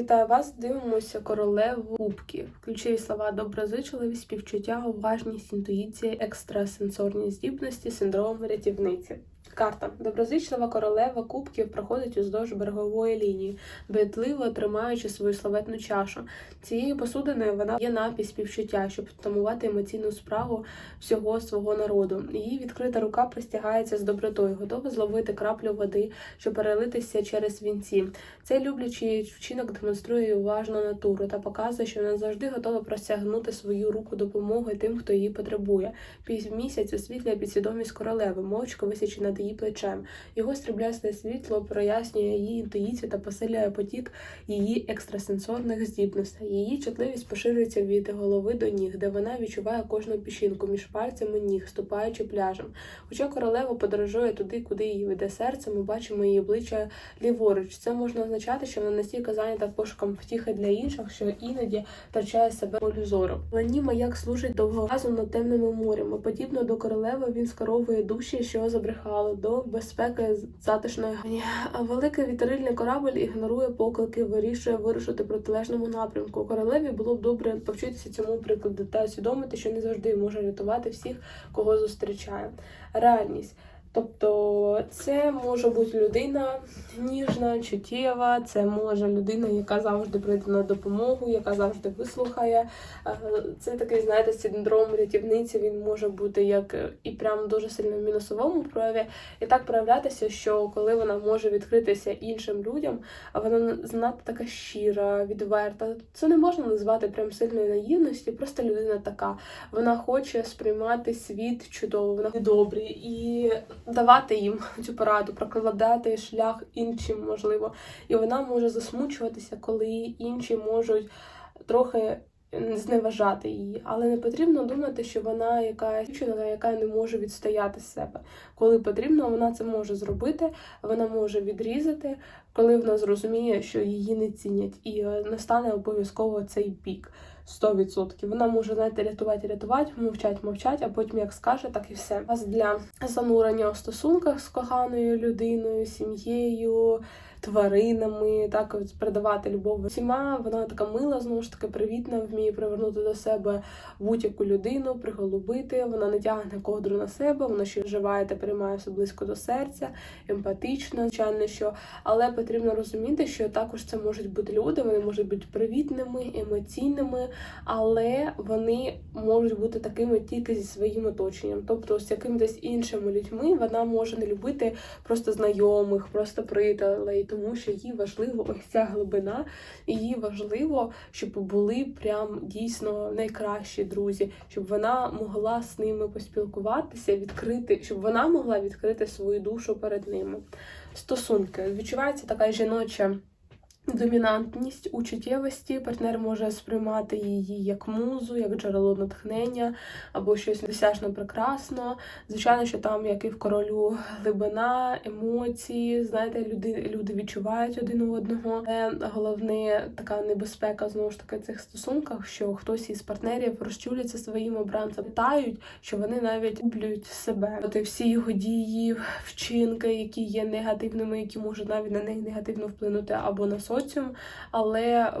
Вітаю вас! Дивимося королеву кубків. Ключові слова доброзичливість, співчуття, уважність, інтуїція, екстрасенсорні здібності, синдром рятівниці. Карта доброзичлива королева кубків проходить уздовж берегової лінії, дбайливо тримаючи свою славетну чашу. Цією посудиною вона є напій співчуття, щоб втамувати емоційну справу всього свого народу. Її відкрита рука простягається з добротою, готова зловити краплю води, що перелитися через вінці. Цей люблячий вчинок демонструє уважну натуру та показує, що вона завжди готова простягнути свою руку допомоги тим, хто її потребує. Півмісяць освітлює підсвідомість королеви, мовчки висячи над її плечем. Його стріблясте світло прояснює її інтуїцію та посилює потік її екстрасенсорних здібностей. Її чутливість поширюється від голови до ніг, де вона відчуває кожну піщинку між пальцями ніг, ступаючи пляжем. Хоча королева подорожує туди, куди її веде серце, ми бачимо її обличчя ліворуч. Це можна означати, що вона настільки зайнята пошуком втіхи для інших, що іноді втрачає себе полю зору. Лані маяк служить довгоразом над темними морями. Подібно до королеви він скеровує душі, що забрехали до безпеки затишної гані. Великий вітрильний корабль ігнорує поклики, вирішує вирушити протилежному напрямку. Королеві було б добре повчитися цьому прикладу та усвідомити, що не завжди може рятувати всіх, кого зустрічає. Реальність. Тобто це може бути людина ніжна, чуттєва, це може людина, яка завжди прийде на допомогу, яка завжди вислухає. Е, Це такий, знаєте, синдром рятівниці. Він може бути як і прям дуже сильно в мінусовому прояві, і так проявлятися, що коли вона може відкритися іншим людям, вона занадто така щира, відверта. Це не можна назвати прям сильною наївності, просто людина така. Вона хоче сприймати світ чудово, вона добрі і давати їм цю пораду, прокладати шлях іншим, можливо. І вона може засмучуватися, коли інші можуть трохи зневажати її. Але не потрібно думати, що вона якась дівчина, яка не може відстояти себе. Коли потрібно, вона це може зробити, вона може відрізати, коли вона зрозуміє, що її не цінять, і е, настане обов'язково цей пік. 100%. Вона може знаєте, рятувати, рятувати, мовчать, мовчать, а потім як скаже, так і все. Вас для занурення у стосунках з коханою людиною, сім'єю, тваринами, так передавати любов всіма. Вона така мила, знову ж таки, привітна, вміє привернути до себе будь-яку людину, приголубити. Вона не тягне ковдру на себе, вона ще вживає та приймає все близько до серця, емпатична, звичайно, що але потрібно розуміти, що також це можуть бути люди, вони можуть бути привітними, емоційними, але вони можуть бути такими тільки зі своїм оточенням. Тобто з якимись іншими людьми вона може не любити просто знайомих, просто приятелей, тому що їй важливо ось ця глибина, і їй важливо, щоб були прям дійсно найкращі друзі, щоб вона могла з ними поспілкуватися, відкрити, щоб вона могла відкрити свою душу перед ними. Стосунки відчувається така жіноча. Домінантність у чуттєвості партнер може сприймати її як музу, як джерело натхнення або щось досяжно прекрасно. Звичайно, що там, як і в королю, глибина, емоції, знаєте, люди, люди відчувають один одного. Але головне така небезпека знову ж таки цих стосунках, що хтось із партнерів розчуляться своїм обранцем, питають, що вони навіть гублюють себе. І всі його дії, вчинки, які є негативними, які можуть навіть на неї негативно вплинути або на соціум, але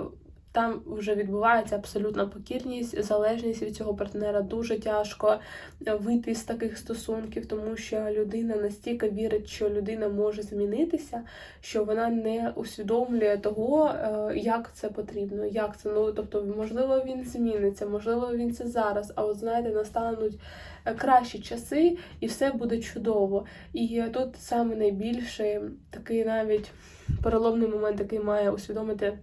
там вже відбувається абсолютна покірність, залежність від цього партнера. Дуже тяжко вийти з таких стосунків, тому що людина настільки вірить, що людина може змінитися, що вона не усвідомлює того, е, як це потрібно, як це ну тобто, можливо, він зміниться, можливо, він це зараз. А от знаєте, настануть е, кращі часи, і все буде чудово. І тут саме найбільший такий навіть переломний момент, який має усвідомити.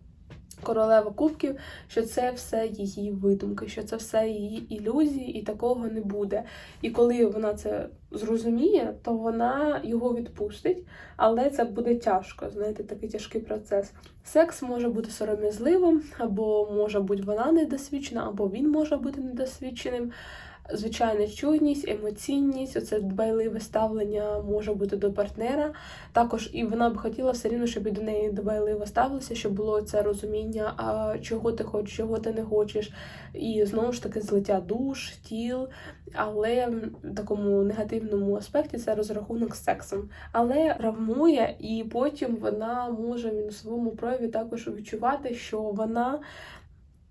Королева кубків, що це все її видумки, що це все її ілюзії, і такого не буде. І коли вона це зрозуміє, то вона його відпустить, але це буде тяжко, знаєте, такий тяжкий процес. Секс може бути сором'язливим, або може бути вона недосвідчена, або він може бути недосвідченим. Звичайна чуйність, емоційність, оце дбайливе ставлення може бути до партнера. Також і вона б хотіла все рівно, щоб і до неї дбайливо ставилося, щоб було це розуміння, а чого ти хочеш, чого ти не хочеш. І знову ж таки злиття душ, тіл, але в такому негативному аспекті це розрахунок з сексом. Але травмує, і потім вона може в мінусовому прояві також відчувати, що вона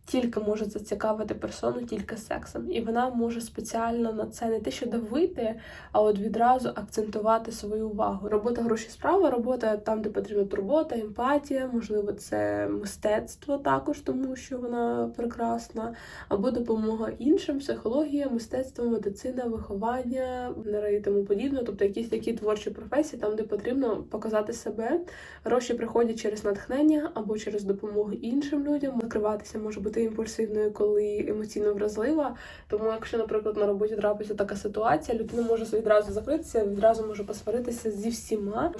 тільки може зацікавити персону тільки сексом, і вона може спеціально на це не те, що давити, а от відразу акцентувати свою увагу. Робота гроші справа, робота там, де потрібна турбота, емпатія, можливо, це мистецтво також, тому що вона прекрасна, або допомога іншим, психологія, мистецтво, медицина, виховання і тому подібне. Тобто якісь такі творчі професії, там, де потрібно показати себе. Гроші приходять через натхнення або через допомогу іншим людям. Накриватися може бути імпульсивною, коли емоційно вразлива. Тому, якщо, наприклад, на роботі трапиться така ситуація, людина може відразу закритися, відразу може посваритися зі всіма.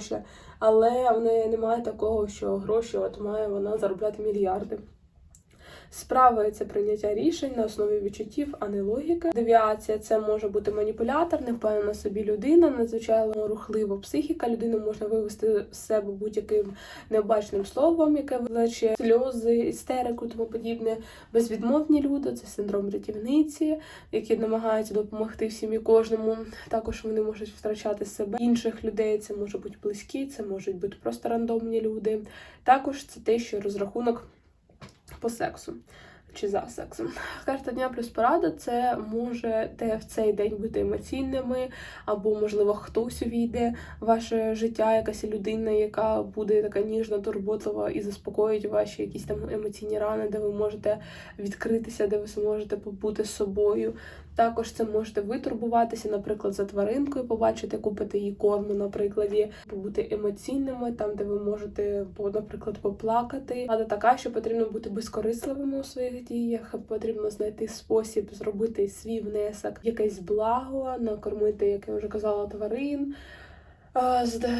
Але в неї немає такого, що гроші от має вона заробляти мільярди. Справи це прийняття рішень на основі відчуттів, а не логіки. Девіація це може бути маніпулятор, невпевнена собі людина, надзвичайно рухлива психіка. Людину можна вивести з себе будь-яким необачним словом, яке влече сльози, істерику, тому подібне. Безвідмовні люди це синдром рятівниці, які намагаються допомогти всім і кожному. Також вони можуть втрачати себе інших людей. Це може бути близькі, це можуть бути просто рандомні люди. Також це те, що розрахунок по сексу чи за сексом. Карта дня плюс порада це може те в цей день бути емоційними, або, можливо, хтось увійде в ваше життя, якась людина, яка буде така ніжна, турботлива і заспокоїть ваші якісь там емоційні рани, де ви можете відкритися, де ви зможете побути з собою. Також це можете витурбуватися, наприклад, за тваринкою, побачити, купити їй корму, наприклад, побути емоційними, там, де ви можете, наприклад, поплакати. Але така, що потрібно бути безкорисливими у своїх діях, потрібно знайти спосіб зробити свій внесок, якесь благо, накормити, як я вже казала, тварин.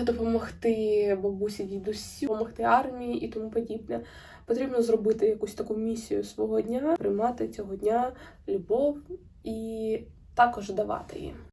Допомогти бабусі, дідусі, допомогти армії і тому подібне. Потрібно зробити якусь таку місію свого дня, приймати цього дня любов і також давати її.